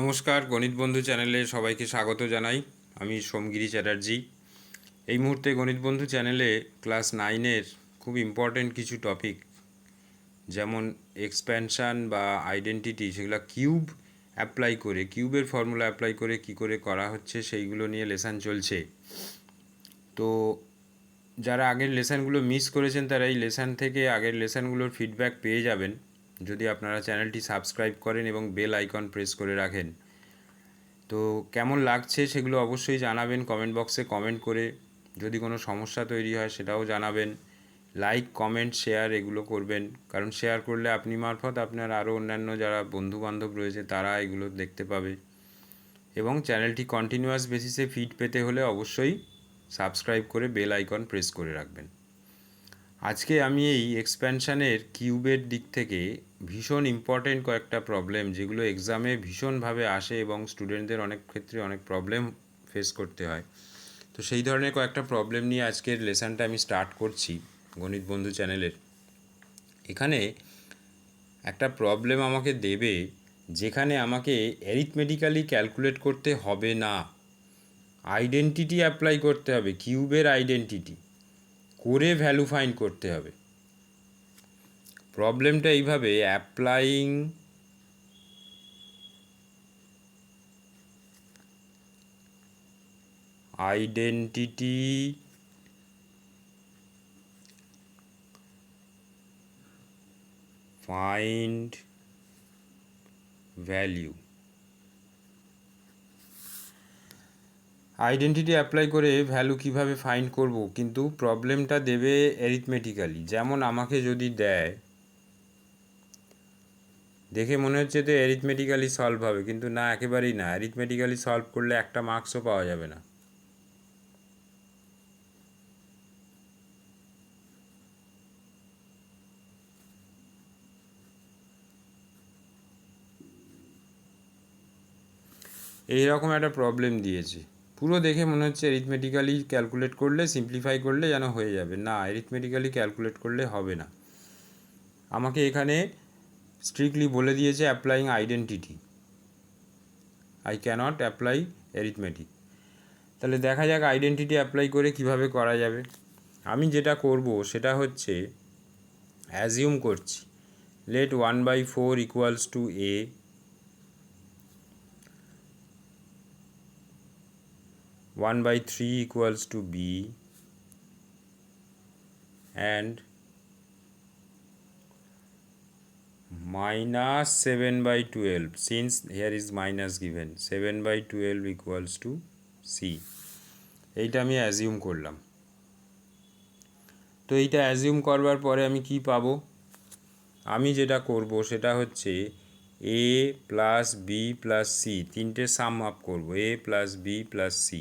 নমস্কার, গণিত বন্ধু চ্যানেলে সবাইকে স্বাগত জানাই। আমি সোমগিরি চ্যাটার্জি। এই মুহূর্তে গণিত বন্ধু চ্যানেলে ক্লাস নাইনের খুব ইম্পর্ট্যান্ট কিছু টপিক যেমন এক্সপ্যানশান বা আইডেন্টিটি সেগুলো কিউব অ্যাপ্লাই করে, কিউবের ফর্মুলা অ্যাপ্লাই করে, কি করে করা হচ্ছে, সেইগুলো নিয়ে লেসন চলছে। তো যারা আগের লেসনগুলো মিস করেছেন, তারা এই লেসন থেকে আগের লেসনগুলোর ফিডব্যাক পেয়ে যাবেন। যদি আপনারা চ্যানেলটি সাবস্ক্রাইব করেন এবং বেল আইকন প্রেস করে রাখেন। তো কেমন লাগছে সেগুলো অবশ্যই জানাবেন কমেন্ট বক্সে, কমেন্ট করে। যদি কোনো সমস্যা তৈরি হয় সেটাও জানাবেন। লাইক, কমেন্ট, শেয়ার এগুলো করবেন। কারণ শেয়ার করলে আপনি মারফত আপনার আরও অন্যান্য যারা বন্ধু বান্ধব রয়েছে তারা এগুলো দেখতে পাবে। এবং চ্যানেলটি কন্টিনিউয়াস বেসিসে ফিড পেতে হলে অবশ্যই সাবস্ক্রাইব করে বেল আইকন প্রেস করে রাখবেন। আজকে আমি এই এক্সপ্যানশানের কিউবের দিক থেকে ভীষণ ইম্পর্টেন্ট কয়েকটা প্রবলেম যেগুলো এক্সামে ভীষণভাবে আসে এবং স্টুডেন্টদের অনেক ক্ষেত্রে অনেক প্রবলেম ফেস করতে হয়। তো সেই ধরনের কয়েকটা প্রবলেম নিয়ে আজকের লেসনটা আমি স্টার্ট করছি গণিত বন্ধু চ্যানেলের এখানে একটা প্রবলেম আমাকে দেবে যেখানে আমাকে অ্যারিথমেটিক্যালি ক্যালকুলেট করতে হবে না। আইডেন্টিটি অ্যাপ্লাই করতে হবে কিউবের আইডেন্টিটি করে ভ্যালু ফাইন করতে হবে। প্রবলেমটা এইভাবে applying identity find value identity apply করে ভ্যালু কীভাবে ফাইন্ড করব? কিন্তু প্রবলেমটা দেবে অ্যারিথমেটিক্যালি যেমন আমাকে যদি দেয় দেখে মনে হচ্ছে তো অ্যারিথমেটিক্যালি সলভ হবে, কিন্তু না, একেবারেই না। অ্যারিথমেটিক্যালি সলভ করলে একটা মার্কসও পাওয়া যাবে না। এইরকম একটা প্রবলেম দিয়েছে। পুরো দেখে মনে হচ্ছে অ্যারিথমেটিক্যালি ক্যালকুলেট করলে সিম্পলিফাই করলে যেন হয়ে যাবে। না অ্যারিথমেটিক্যালি ক্যালকুলেট করলে হবে না। আমাকে এখানে স্ট্রিক্টলি বলে দিয়েছে applying identity I cannot apply arithmetic তাহলে দেখা যাক আইডেন্টিটি অ্যাপ্লাই করে কীভাবে করা যাবে। আমি যেটা করব সেটা হচ্ছে অ্যাজিউম করছি। Let one by four equals to A 1 by 3 equals to b. And minus 7 by 12 since here is minus given 7 by 12 equals to c. এইটা আমি অ্যাজিউম করলাম। তো এইটা অ্যাজিউম করবার পরে আমি কি পাবো? আমি যেটা করব সেটা হচ্ছে A plus B plus C তিনটে সাম আপ করব। A plus B plus C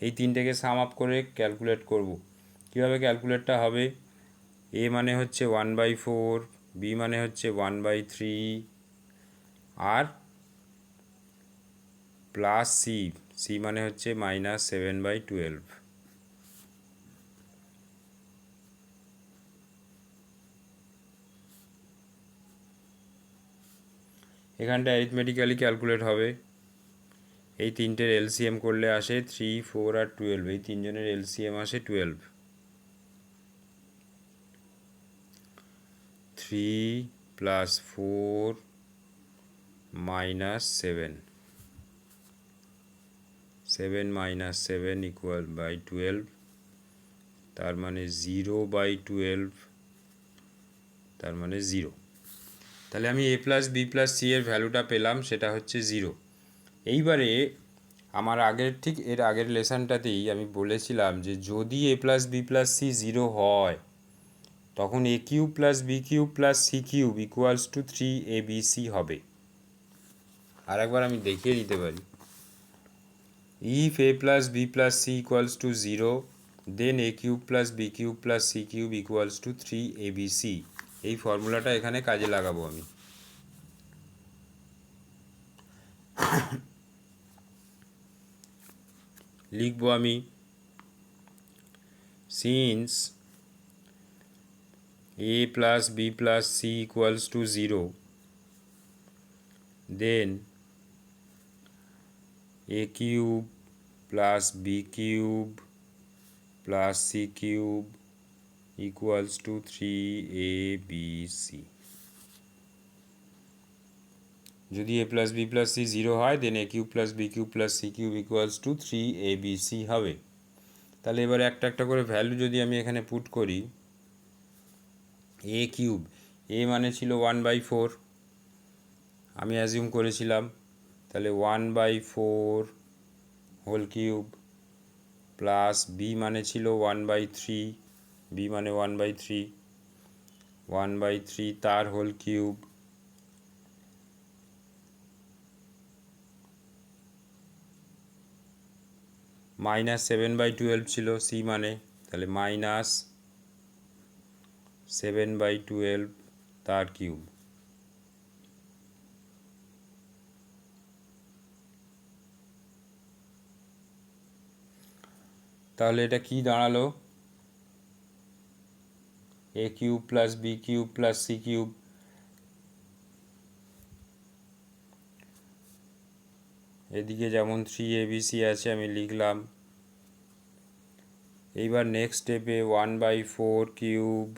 এই তিনটেকে সাম আপ করে ক্যালকুলেট করব। কীভাবে ক্যালকুলেটটা হবে? এ মানে হচ্ছে ওয়ান বাই ফোর বি মানে হচ্ছে ওয়ান বাই থ্রি আর প্লাস সি সি মানে হচ্ছে মাইনাস সেভেন বাই টুয়েলভ এখানটা অ্যারিথমেটিক্যালি ক্যালকুলেট হবে। এই তিনটের এলসিএম করলে আসে থ্রি ফোর আর টুয়েলভ এই তিনজনের এলসিএম আসে twelve three plus four minus seven seven minus seven equal by twelve তার মানে জিরো বাই টুয়েলভ তার মানে জিরো তাহলে আমি A plus B plus C এর ভ্যালুটা পেলাম, সেটা হচ্ছে জিরো এইবারে আমার আগের ঠিক এর আগের লেসনটাতেই আমি বলেছিলাম যে যদি A plus B plus C zero হয় তখন A cube plus B cube plus C cube equals to three A B C হবে। আর একবার আমি দেখিয়ে দিতে পারি। If A plus B plus C equals to zero then A cube plus B cube plus C cube equals to three A B C এই ফর্মুলাটা এখানে কাজে লাগাবো আমি। লিখব আমি since plus C equals to zero then A cube plus B cube plus C cube equals to three A B C যদি A plus B plus C zero হয় then A cube plus B cube plus C cube equals to three A B C হবে। তাহলে এবার একটা একটা করে value যদি আমি এখানে পুট করি এ কিউব এ মানে ছিল ওয়ান বাই ফোর আমি অ্যাজিউম করেছিলাম। তাহলে one by four whole cube plus B মানে ছিল ওয়ান বাই থ্রি বি মানে one by three one by three তার whole cube minus seven by twelve ছিল সি মানে। তাহলে মাইনাস সেভেন বাই টুয়েলভ তার কিউব তাহলে এটা কি দাঁড়াল? A cube plus B cube plus C cube এদিকে যেমন থ্রি এবিসি আছে, আমি লিখলাম। এইবার নেক্সট স্টেপে one by four cube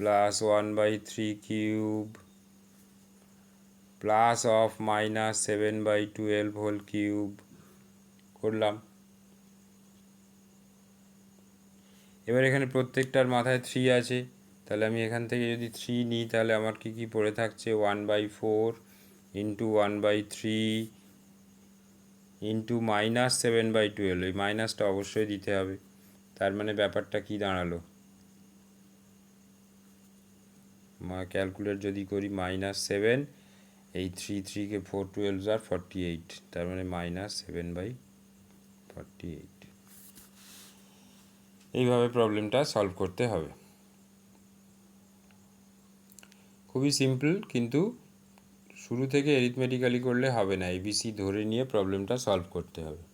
plus one by three cube plus of minus seven by twelve whole cube করলাম। এবার এখানে প্রত্যেকটার মাথায় থ্রি আছে, তাহলে আমি এখান থেকে যদি থ্রি নিই, তাহলে আমার কি কি পড়ে থাকছে? One by four into one by three into minus seven by twelve এই মাইনাসটা অবশ্যই দিতে হবে। তার মানে ব্যাপারটা কি দাঁড়াল? ক্যালকুলেট যদি করি মাইনাস সেভেন এই থ্রি থ্রিকে ফোর টুয়েলভ আর ফর্টি এইট তার মানে minus seven by forty eight এইভাবে প্রবলেমটা সলভ করতে হবে। খুবই সিম্পল কিন্তু শুরু থেকে এরিথমেটিক্যালি করলে হবে না। এবিসি ধরে নিয়ে প্রবলেমটা সলভ করতে হবে।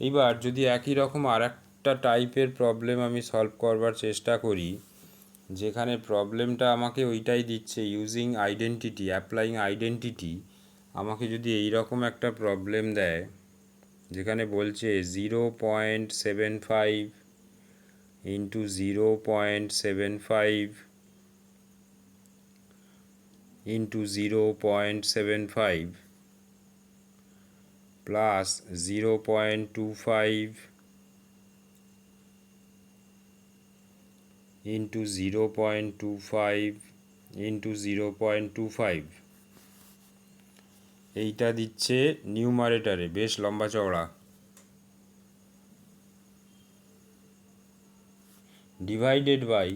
এইবার যদি একই রকম আর একটা টাইপের প্রবলেম আমি সলভ করবার চেষ্টা করি, যেখানে প্রবলেমটা আমাকে ওইটাই দিচ্ছে ইউজিং আইডেন্টিটি অ্যাপ্লাইং আইডেন্টিটি আমাকে যদি এই রকম একটা প্রবলেম দেয়, যেখানে বলছে zero point seven five into zero point seven five into zero point seven five plus zero point two five into zero point two five into zero point two five এইটা দিচ্ছে নিউমারেটারে বেশ লম্বা চওড়া। Divided by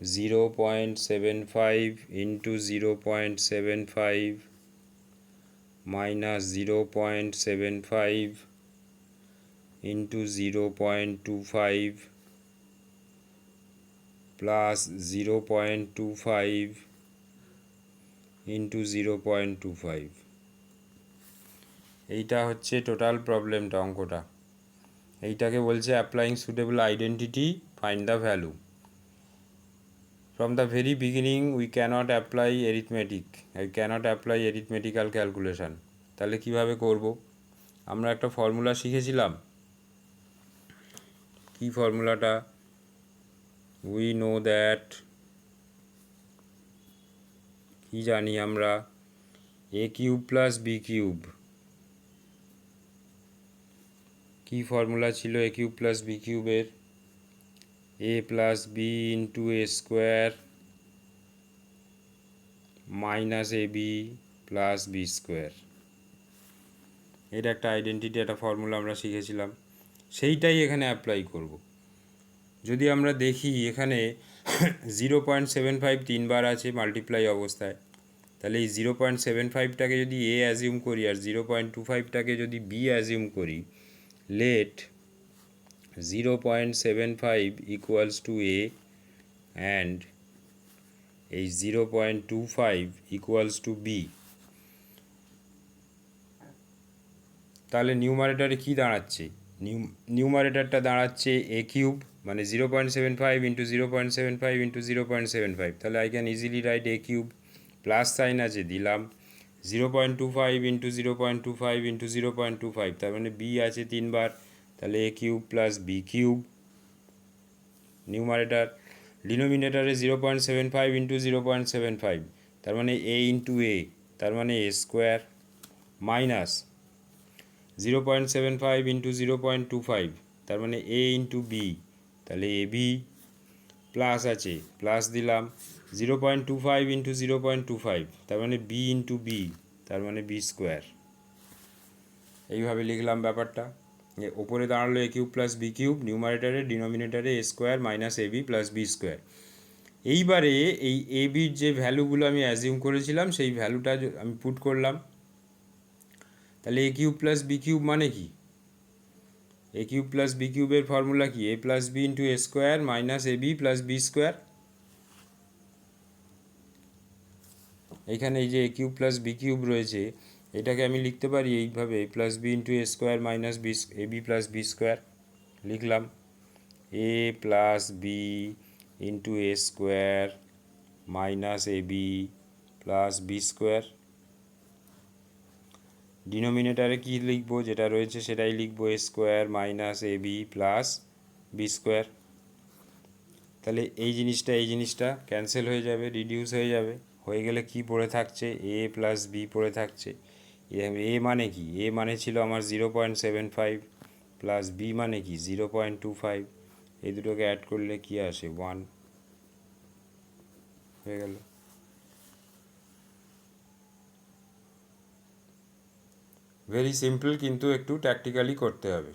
zero point seven five into zero point seven five minus zero point seven five into zero point two five plus zero point two five into zero point two five এইটা হচ্ছে total প্রবলেমটা অঙ্কটা। এইটাকে বলছে applying suitable identity find the value from the very beginning we cannot apply arithmetic I cannot apply arithmetical calculation তাহলে কীভাবে করব? আমরা একটা ফর্মুলা শিখেছিলাম। কি ফর্মুলাটা উই নো দ্যাট কি জানি আমরা? A cube plus B cube কি ফর্মুলা ছিল এ কিউব প্লাস বি কিউবের A plus B into A square minus A B plus B square এটা একটা আইডেন্টিটি একটা ফর্মুলা আমরা শিখেছিলাম। সেইটাই এখানে অ্যাপ্লাই করব। যদি আমরা দেখি এখানে জিরো পয়েন্ট সেভেন ফাইভ তিনবার আছে মাল্টিপ্লাই অবস্থায়, তাহলে এই জিরো পয়েন্ট সেভেন ফাইভটাকে যদি এ অ্যাজিউম করি আর জিরো পয়েন্ট টু ফাইভটাকে যদি বি অ্যাজিউম করি let zero point seven five equals to A and এই zero point two five equals to B তাহলে নিউমারেটারে কী দাঁড়াচ্ছে? নিউ নিউমারেটারটা দাঁড়াচ্ছে এ কিউব মানে zero point seven five into zero point seven five into zero point seven five তাহলে I can easily write A cube plus sign আছে, দিলাম। Zero point two five into zero point two five into zero point two five তার মানে B আছে তিনবার। তাহলে A cube plus B cube. Numerator ডিনোমিনেটারে zero point seven five into zero point seven five তার মানে A into A তার মানে A square minus zero point seven five into zero point two five তার মানে A into B তাহলে A B plus আছে plus দিলাম zero point two five into zero point two five তার মানে B into B তার মানে B square এইভাবে লিখলাম ব্যাপারটা। ওপরে দাঁড়াল A cube plus B cube নিউমারেটারে ডিনোমিনেটারে A square minus A B plus B square এইবারে এই এ বির যে ভ্যালুগুলো আমি অ্যাজিউম করেছিলাম, সেই ভ্যালুটা আমি পুট করলাম। তাহলে A cube plus B cube মানে কি? এ কিউব প্লাস বি কিউবের ফর্মুলা কি? A plus B into A square minus A B plus B square এখানে এই যে A cube plus B cube রয়েছে এটাকে আমি লিখতে পারি এইভাবে A plus B into A square minus B A B plus B square লিখলাম। A plus B into A square minus A B plus B square ডিনোমিনেটারে কী লিখব, যেটা রয়েছে সেটাই লিখব A square minus A B plus B square তাহলে এই জিনিসটা এই জিনিসটা ক্যান্সেল হয়ে যাবে রিডিউস হয়ে যাবে। হয়ে গেলে কি পড়ে থাকছে? এ প্লাস বি পড়ে থাকছে। এ মানে কি? এ মানে ছিল আমার zero point seven five plus B মানে কি? জিরো পয়েন্ট টু ফাইভ এই দুটোকে অ্যাড করলে কি আসে? ওয়ান হয়ে গেল। ভেরি সিম্পল কিন্তু একটু ট্যাকটিক্যালি করতে হবে।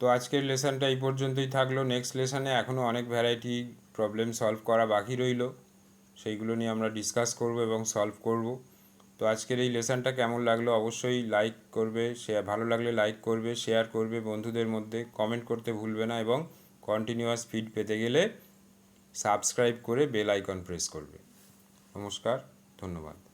তো আজকের লেসনটা এই পর্যন্তই থাকল। নেক্সট লেসনে এখনও অনেক ভ্যারাইটি প্রবলেম সলভ করা বাকি রইল। সেইগুলো নিয়ে আমরা ডিসকাস করব এবং সলভ করব। তো আজকের এই লেসনটা কেমন লাগল অবশ্যই লাইক করবে শেয়ার ভালো লাগলে লাইক করবে শেয়ার করবে বন্ধুদের মধ্যে কমেন্ট করতে ভুলবে না এবং কন্টিনিউয়াস ফিড পেতে গেলে সাবস্ক্রাইব করে বেল আইকন প্রেস করবে। নমস্কার, ধন্যবাদ।